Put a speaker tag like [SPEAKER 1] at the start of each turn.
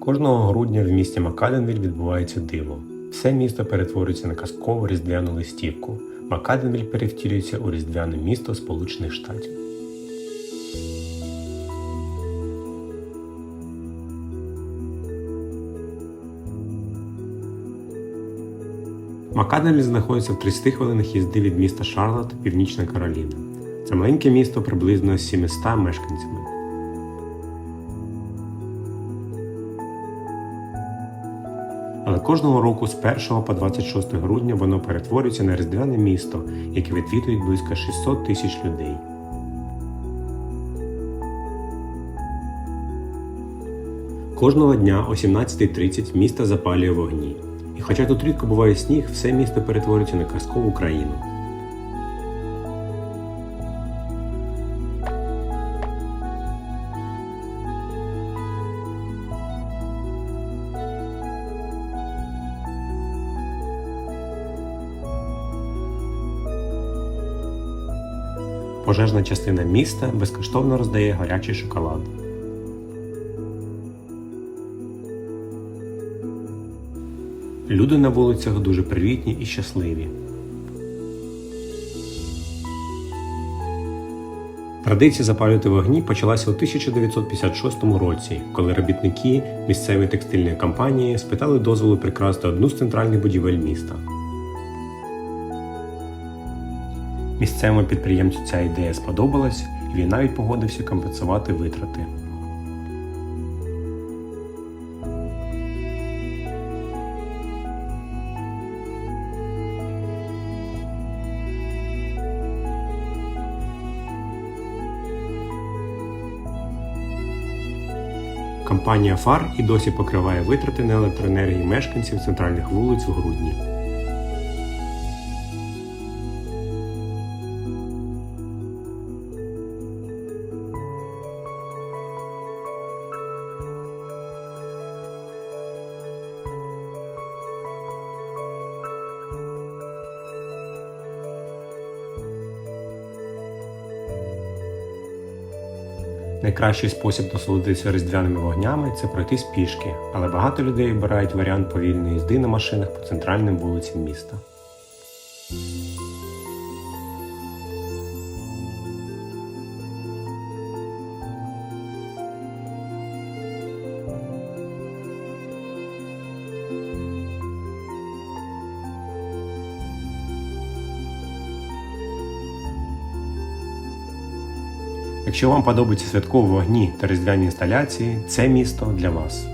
[SPEAKER 1] Кожного грудня в місті Макаденвіль відбувається диво. Все місто перетворюється на казкову різдвяну листівку. Макаденвіль перевтілюється у різдвяне місто Сполучених Штатів. Макаденвіль знаходиться в 30 хвилинах їзди від міста Шарлотт, Північна Кароліна. Це маленьке місто приблизно з 700 мешканцями. Але кожного року з 1 по 26 грудня воно перетворюється на різдвяне місто, яке відвідують близько 600 тисяч людей. Кожного дня о 17.30 місто запалює вогні. І хоча тут рідко буває сніг, все місто перетворюється на казкову країну. Пожежна частина міста безкоштовно роздає гарячий шоколад. Люди на вулицях дуже привітні і щасливі. Традиція запалювати вогні почалася у 1956 році, коли робітники місцевої текстильної компанії спитали дозволу прикрасти одну з центральних будівель міста. Місцевому підприємцю ця ідея сподобалась, і він навіть погодився компенсувати витрати. Компанія Фар і досі покриває витрати на електроенергію мешканців центральних вулиць у грудні. Найкращий спосіб насолодитися різдвяними вогнями це пройтись пішки, але багато людей обирають варіант повільної їзди на машинах по центральним вулицям міста. Якщо вам подобаються святкові вогні та різдвяні інсталяції, це місто для вас.